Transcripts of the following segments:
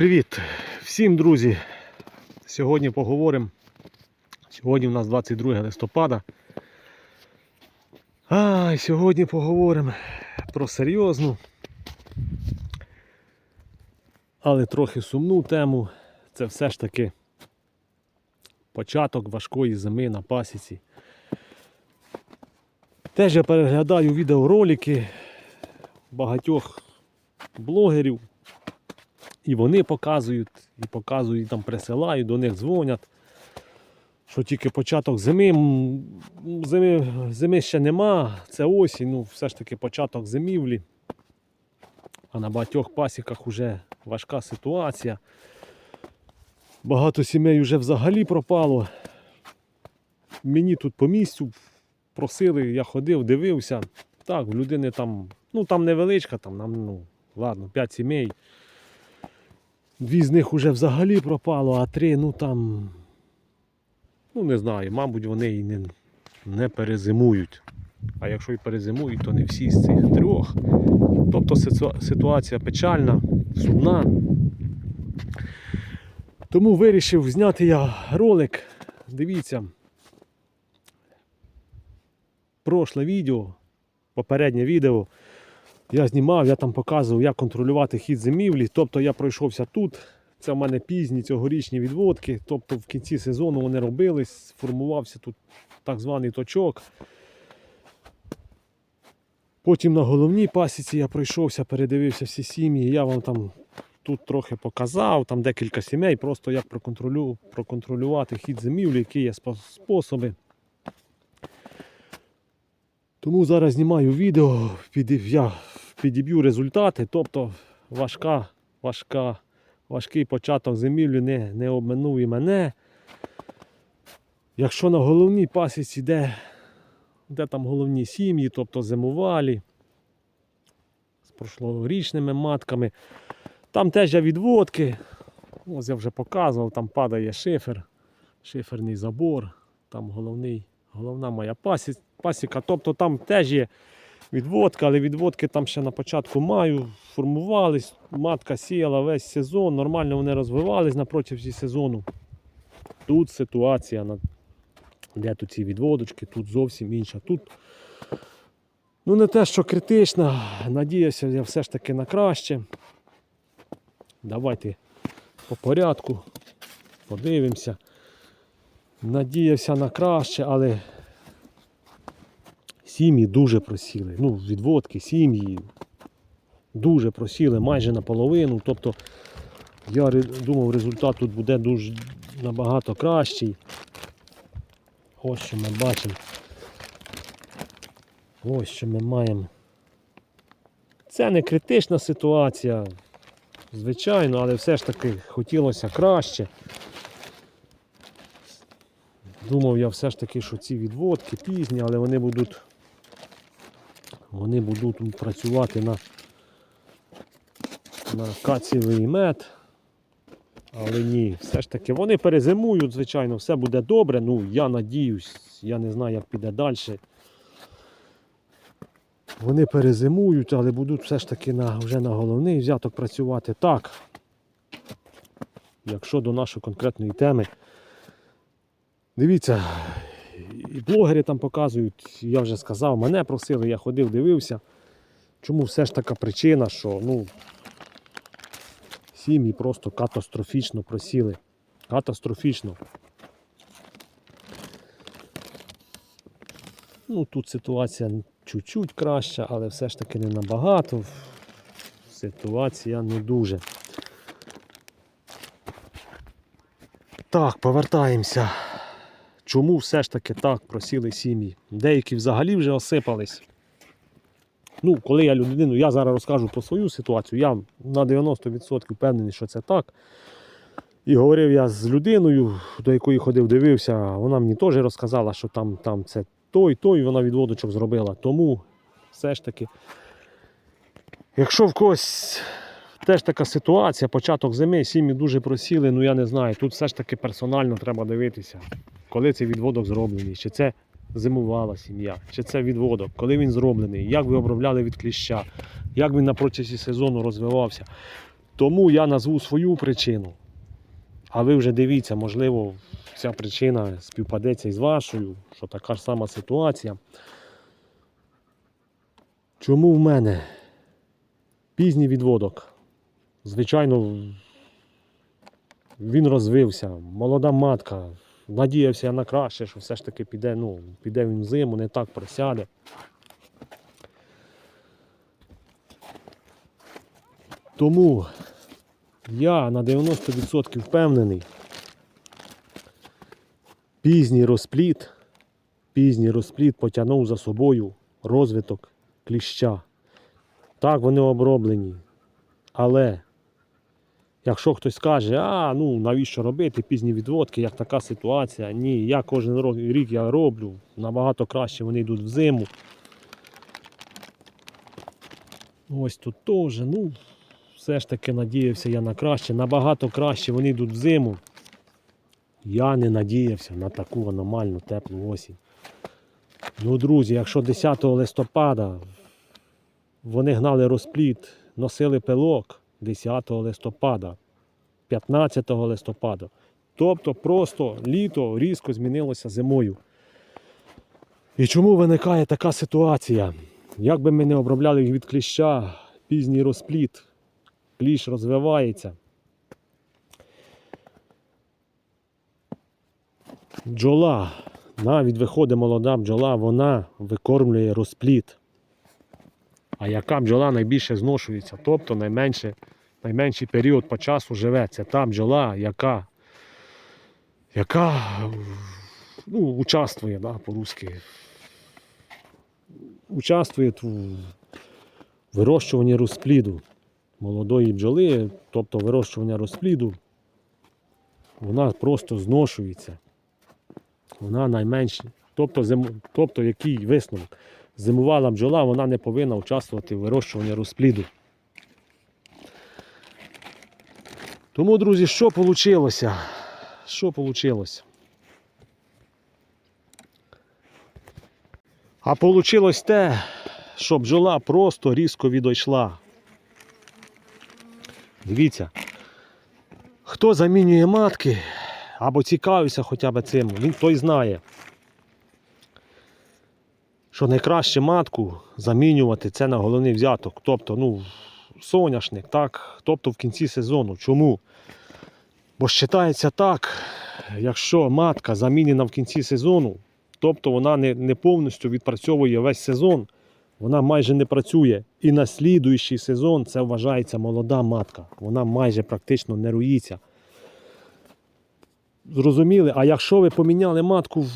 Привіт всім, друзі! Сьогодні поговоримо. Сьогодні у нас 22 листопада. А, сьогодні поговоримо про серйозну, але трохи сумну тему. Це все ж таки початок важкої зими на пасіці. Теж я переглядаю відеоролики багатьох блогерів. І вони показують, і показують, там присилають, до них дзвонять, що тільки початок зими, зими, зими ще нема, це осінь, ну все ж таки початок зимівлі. А на багатьох пасіках вже важка ситуація. Багато сімей вже взагалі пропало. Мені тут по місцю просили, я ходив, дивився. Так, в людини там, ну там невеличка, там, нам, ну, ладно, 5 сімей. Дві з них вже взагалі пропало, а три, ну там. Ну не знаю, мабуть, вони і не, не перезимують. А якщо і перезимують, то не всі з цих трьох. Тобто ситуація печальна, сумна. Тому вирішив зняти я ролик. Дивіться. Прошле відео, попереднє відео. Я знімав, я там показував, як контролювати хід зимівлі. Тобто я пройшовся тут. Це в мене пізні цьогорічні відводки. Тобто в кінці сезону вони робились, формувався тут так званий точок. Потім на головній пасіці я пройшовся, передивився всі сім'ї. Я вам там тут трохи показав, там декілька сімей, просто як проконтролю, проконтролювати хід зимівлі, які є способи. Тому зараз знімаю відео, я підіб'ю результати, тобто важка, важка, важкий початок зимівлі не, не обминув і мене. Якщо на головній пасіці, де, де там головні сім'ї, тобто зимувалі, з прошлорічними матками, там теж є відводки. Ось я вже показував, там падає шифер, шиферний забор, там головний, головна моя пасі- пасіка. Тобто там теж є відводка, але відводки там ще на початку маю, формувались, матка сіяла весь сезон, нормально вони розвивались на протязі сезону. Тут ситуація, де тут ці відводочки, тут зовсім інша. Тут ну не те, що критична, надіюся я все ж таки на краще. Давайте по порядку подивимося. Надіявся на краще, але сім'ї дуже просіли. Ну, відводки, сім'ї дуже просіли майже наполовину. Тобто я думав, результат тут буде дуже набагато кращий. Ось що ми бачимо. Ось що ми маємо. Це не критична ситуація, звичайно, але все ж таки хотілося краще. Думав я все ж таки, що ці відводки пізні, але вони будуть вони будуть працювати на, на кацівий мед. Але ні, все ж таки вони перезимують, звичайно, все буде добре. Ну, я надіюсь, я не знаю, як піде далі. Вони перезимують, але будуть все ж таки на, вже на головний взяток працювати так. Якщо до нашої конкретної теми. Дивіться, і блогери там показують, я вже сказав, мене просили, я ходив, дивився. Чому все ж така причина, що ну, сім'ї просто катастрофічно просіли. Катастрофічно. Ну, тут ситуація чуть-чуть краща, але все ж таки не набагато. Ситуація не дуже. Так, повертаємося. Чому все ж таки так просіли сім'ї? Деякі взагалі вже осипались. Ну, коли я людину, я зараз розкажу про свою ситуацію, я на 90% впевнений, що це так. І говорив я з людиною, до якої ходив, дивився, вона мені теж розказала, що там, там це той, той, вона відводочок зробила. Тому все ж таки, якщо в когось теж така ситуація, початок зими, сім'ї дуже просіли, ну я не знаю, тут все ж таки персонально треба дивитися, коли цей відводок зроблений, чи це зимувала сім'я, чи це відводок, коли він зроблений, як ви обробляли від кліща, як він на протязі сезону розвивався. Тому я назву свою причину. А ви вже дивіться, можливо, ця причина співпадеться із вашою, що така ж сама ситуація. Чому в мене пізній відводок? Звичайно, він розвився, молода матка, надіявся я на краще, що все ж таки піде, ну, піде він в зиму, не так просяде. Тому я на 90% впевнений, пізній розпліт, пізній розпліт потягнув за собою розвиток кліща. Так, вони оброблені. Але якщо хтось скаже, а ну навіщо робити пізні відводки, як така ситуація? Ні, я кожен рік я роблю, набагато краще вони йдуть в зиму. Ось тут теж, ну, все ж таки надіявся я на краще. Набагато краще вони йдуть в зиму. Я не надіявся на таку аномальну теплу осінь. Ну, друзі, якщо 10 листопада вони гнали розпліт, носили пилок 10 листопада, 15 листопада. Тобто просто літо різко змінилося зимою. І чому виникає така ситуація? Як би ми не обробляли від кліща, пізній розпліт, кліщ розвивається. Бджола, навіть виходить молода бджола, вона викормлює розпліт. А яка бджола найбільше зношується, тобто найменше, найменший період по часу живе. Це та бджола, яка, яка ну, участвує да, по-русски. Участвує в вирощуванні розпліду молодої бджоли, тобто вирощування розпліду, вона просто зношується. Вона найменша. Тобто, тобто який висновок? Зимувала бджола, вона не повинна участвувати в вирощуванні розпліду. Тому, друзі, що вийшло? Що вийшло? А вийшло те, що бджола просто різко відійшла. Дивіться, хто замінює матки або цікавився хоча б цим, він той знає, що найкраще матку замінювати це на головний взяток. Тобто, ну, соняшник, так, тобто в кінці сезону. Чому? Бо вважається так, якщо матка замінена в кінці сезону, тобто вона не, не повністю відпрацьовує весь сезон, вона майже не працює. І на слідуючий сезон це вважається молода матка. Вона майже практично не руїться. Зрозуміли? А якщо ви поміняли матку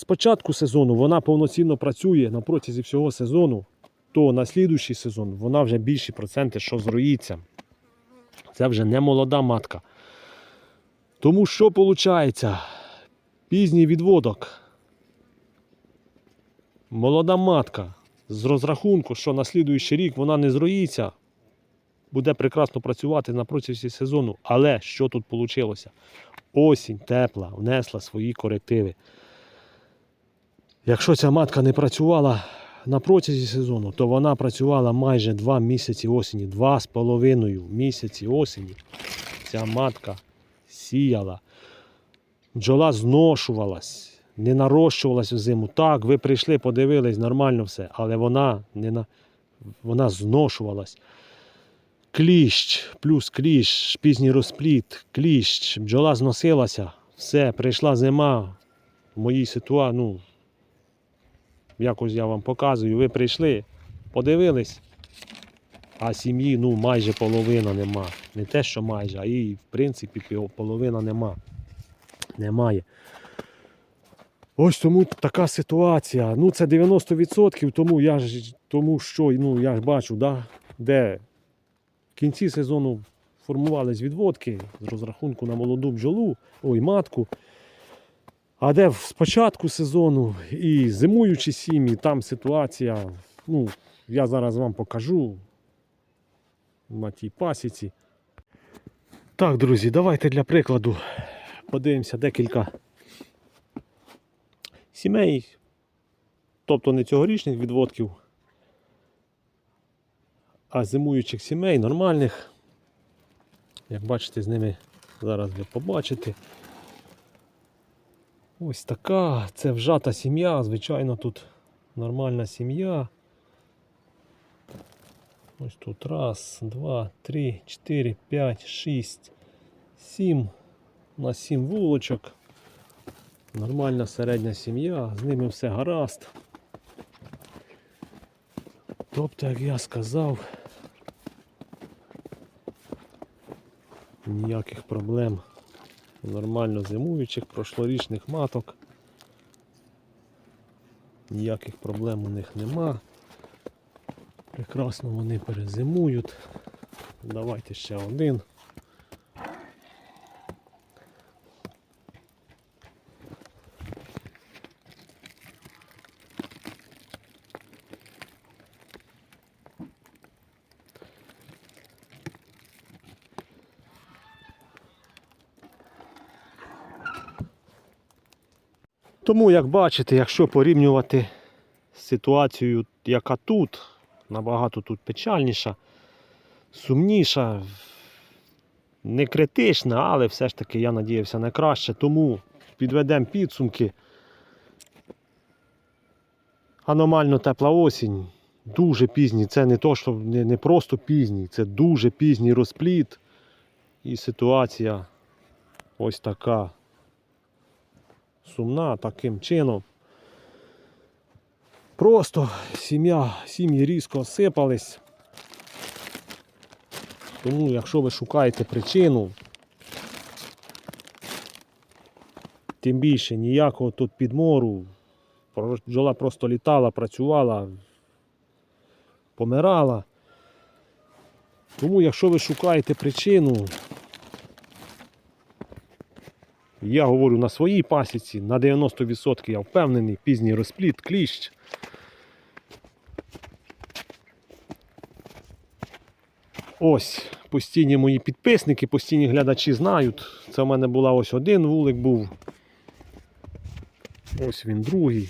з початку сезону, вона повноцінно працює на протязі всього сезону, то на слідуючий сезон вона вже більші проценти, що зроїться. Це вже не молода матка. Тому що виходить? Пізній відводок. Молода матка з розрахунку, що на слідуючий рік вона не зроїться, буде прекрасно працювати на протязі сезону. Але що тут вийшло? Осінь тепла, внесла свої корективи. Якщо ця матка не працювала на протязі сезону, то вона працювала майже 2 місяці осені, 2,5 місяці осені. Ця матка сіяла. Бджола зношувалась, не нарощувалась взиму. Так, ви прийшли, подивились, нормально все, але вона не на... вона зношувалась. Кліщ, плюс кліщ, пізній розпліт, кліщ, бджола зносилася, все, прийшла зима. В моїй ситуації, ну, якось я вам показую, ви прийшли, подивились, а сім'ї ну, майже половина нема. Не те, що майже, а її, в принципі, половина нема. Немає. Ось тому така ситуація. Ну, це 90%, тому я ж тому що ну, я ж бачу, да, де в кінці сезону формувались відводки з розрахунку на молоду бджолу, ой, матку. А де з початку сезону і зимуючі сім'ї, там ситуація, ну, я зараз вам покажу на тій пасіці. Так, друзі, давайте для прикладу подивимося декілька сімей, тобто не цьогорічних відводків, а зимуючих сімей, нормальних. Як бачите, з ними зараз ви побачите. Ось така, це вжата сім'я, звичайно, тут нормальна сім'я. Ось тут раз, два, три, чотири, п'ять, шість, сім. У нас сім вулочок. Нормальна середня сім'я, з ними все гаразд. Тобто, як я сказав, ніяких проблем нормально зимуючих, прошлорічних маток. Ніяких проблем у них нема. Прекрасно вони перезимують. Давайте ще один. Тому, як бачите, якщо порівнювати ситуацію, яка тут, набагато тут печальніша, сумніша, не критична, але все ж таки я надіявся на краще. Тому підведемо підсумки. Аномально тепла осінь, дуже пізній. Це не то, що не, не просто пізній, це дуже пізній розпліт. І ситуація ось така сумна таким чином. Просто сім'я, сім'ї різко осипались. Тому, якщо ви шукаєте причину, тим більше ніякого тут підмору, бджола просто літала, працювала, помирала. Тому, якщо ви шукаєте причину, я говорю на своїй пасіці, на 90% я впевнений, пізній розпліт, кліщ. Ось постійні мої підписники, постійні глядачі знають. Це в мене була ось один вулик був. Ось він другий.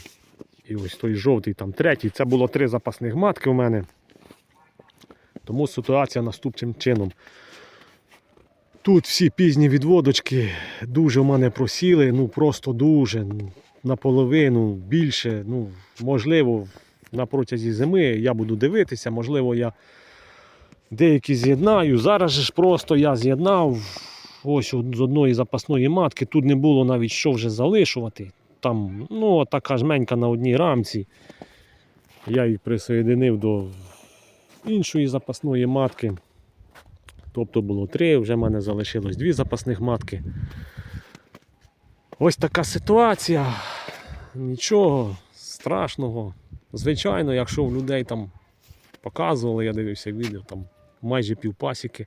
І ось той жовтий, там третій. Це було три запасних матки у мене. Тому ситуація наступним чином. Тут всі пізні відводочки дуже в мене просіли, ну просто дуже. ну, Наполовину більше. Ну, можливо, на протязі зими я буду дивитися, можливо, я деякі з'єднаю. Зараз ж просто я з'єднав ось з одної запасної матки. Тут не було навіть що вже залишувати. Там, ну, така жменька на одній рамці. Я її присоєдинив до іншої запасної матки. Тобто було три, вже в мене залишилось дві запасних матки. Ось така ситуація. Нічого страшного. Звичайно, якщо в людей там показували, я дивився відео, там майже півпасіки.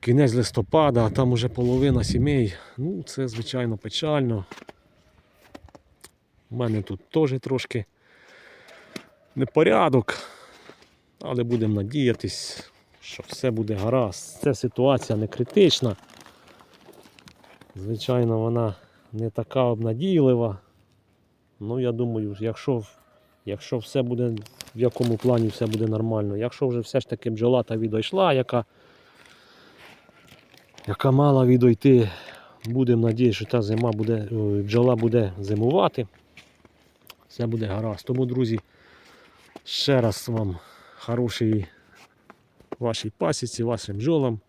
Кінець листопада, а там уже половина сімей. Ну, це звичайно печально. У мене тут теж трошки непорядок, але будемо надіятись, що все буде гаразд. Ця ситуація не критична. Звичайно, вона не така обнадійлива. Ну, я думаю, якщо, якщо все буде, в якому плані все буде нормально, якщо вже все ж таки бджола та відійшла, яка, яка мала відійти, будемо надіятися, що та зима буде, бджола буде зимувати. Все буде гаразд. Тому, друзі, ще раз вам хорошої вашій пасіці, вашим бджолам,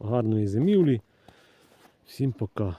гарної зимівлі. Всім пока.